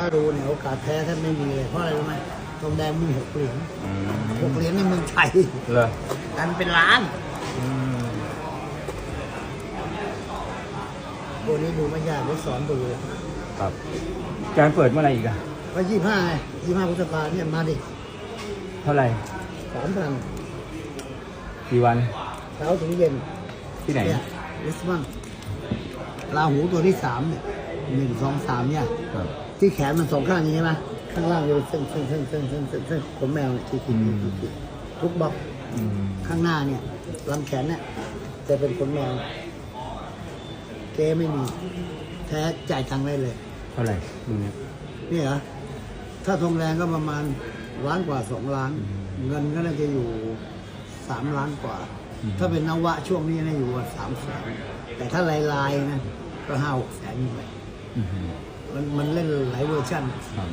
ถ้าดูเนี่ยโอกาสแพ้แทบไม่มีเลยเพราะอะไรรู้ไหมทองแดงมีหกเหรียญอืมหกเหรียญในเมืองไทยเหรอกันเป็นล้านอืมตัวนี้ดูไม่ยากเดี๋ยวสอนดูเลยครับการเปิดเมื่อไหรอีกอะก็ยี่ห้าไงยี่ห้าพฤษภาเนี่ยมาดิ เท่าไหร่สามพันกี่วันเช้าถึงเย็นที่ไหนเนี่ยลิสบันลาหูตัวที่สามเนี่ย หนึ่งสองสามเนี่ย ครับ ที่แขนมันสองข้างอย่างนี้ใช่ไหมข้างล่างจะเป็นเส้นเส้นเส้นเส้นเส้นเส้นเส้นขนแมวเนี่ยที่ขีดขีดขีดทุกบล็อกอืมข้างหน้าเนี่ยลำแขนเนี่ยจะเป็นขนแมวเก๊ไม่มีแท้จ่ายตังค์ได้เลย เท่าไหร่ดูเนี่ยนี่เหรอ ถ้าทองแรงก็ประมาณล้านกว่าสองล้าน เงินก็น่าจะอยู่สามล้านกว่าถ้าเป็นนวะช่วงนี้น่าอยู่สามแสนแต่ถ้าลายลายๆนะ ก็ห้าหกแสนอยู่ไปอืม มันมันเล่นหลายเวอร์ชันครับ